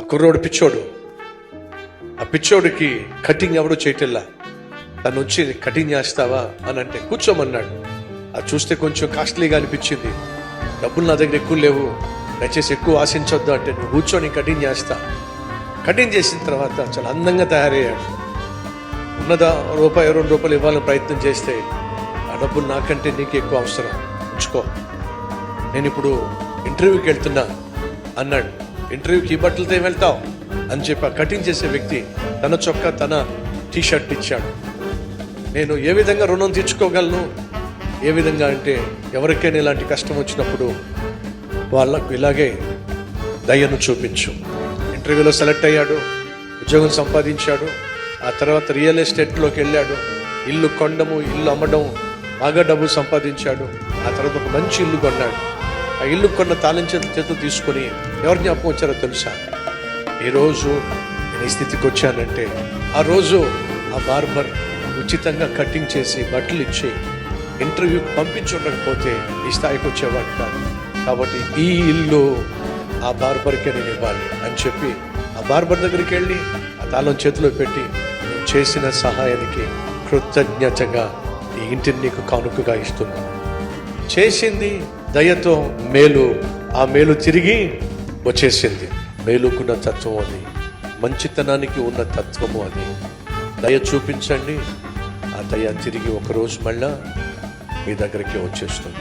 ఆ కుర్రోడు పిచ్చోడు. ఆ పిచ్చోడికి కటింగ్ ఎవడు చేయటల్లా. తను వచ్చి కటింగ్ చేస్తావా? అని అంటే కూర్చోమన్నాడు. అది చూస్తే కొంచెం కాస్ట్లీగా అనిపించింది. డబ్బులు నా దగ్గర ఎక్కువ లేవు. దయచేసి ఎక్కువ ఆశించొద్దు అంటే నువ్వు కూర్చొని కటింగ్ చేస్తా. కటింగ్ చేసిన తర్వాత చాలా అందంగా తయారయ్యాడు. ఉన్నదా రూపాయి రెండు రూపాయలు ఇవ్వాలని ప్రయత్నం చేస్తే ఆ డబ్బులు నాకంటే నీకు ఎక్కువ అవసరం. ఉంచుకో. నేను ఇప్పుడు ఇంటర్వ్యూకి వెళ్తున్నా అన్నాడు. ఇంటర్వ్యూకి ఈ బట్టలతో ఏం వెళ్తావు? అని చెప్పి ఆ కటింగ్ చేసే వ్యక్తి తన చొక్కా తన టీ షర్ట్ ఇచ్చాడు. నేను ఏ విధంగా రుణం తీర్చుకోగలను? ఏ విధంగా అంటే ఎవరికైనా ఇలాంటి కష్టం వచ్చినప్పుడు వాళ్ళకు ఇలాగే దయను చూపించు. ఇంటర్వ్యూలో సెలెక్ట్ అయ్యాడు ఉద్యోగం సంపాదించాడు ఆ తర్వాత రియల్ ఎస్టేట్లోకి వెళ్ళాడు. ఇల్లు కొండము ఇల్లు అమ్మడం బాగా డబ్బు సంపాదించాడు. ఆ తర్వాత ఒక మంచి ఇల్లు కొన్నాడు. ఆ ఇల్లు కొన్న తాళం చేతులు తీసుకొని ఎవరు జ్ఞాపకం వచ్చారో తెలుసా? ఈరోజు నేను ఈ స్థితికి వచ్చానంటే ఆ రోజు ఆ బార్బర్ ఉచితంగా కటింగ్ చేసి బట్టలు ఇచ్చి ఇంటర్వ్యూకి పంపించుండకపోతే ఈ స్థాయికి వచ్చేవాడు కాదు. కాబట్టి ఈ ఇల్లు ఆ బార్బర్కే నేను ఇవ్వాలి అని చెప్పి ఆ బార్బర్ దగ్గరికి వెళ్ళి ఆ తాళం చేతిలో పెట్టి నువ్వు చేసిన సహాయానికి కృతజ్ఞతగా ఈ ఇంటిని నీకు కానుకగా ఇస్తున్నాను. చేసింది దయతో మేలు ఆ మేలు తిరిగి వచ్చేసింది. మేలుకున్న తత్వం అది మంచితనానికి ఉన్న తత్వము అది. దయ చూపించండి ఆ దయ తిరిగి ఒకరోజు మళ్ళా మీ దగ్గరికి వచ్చేస్తుంది.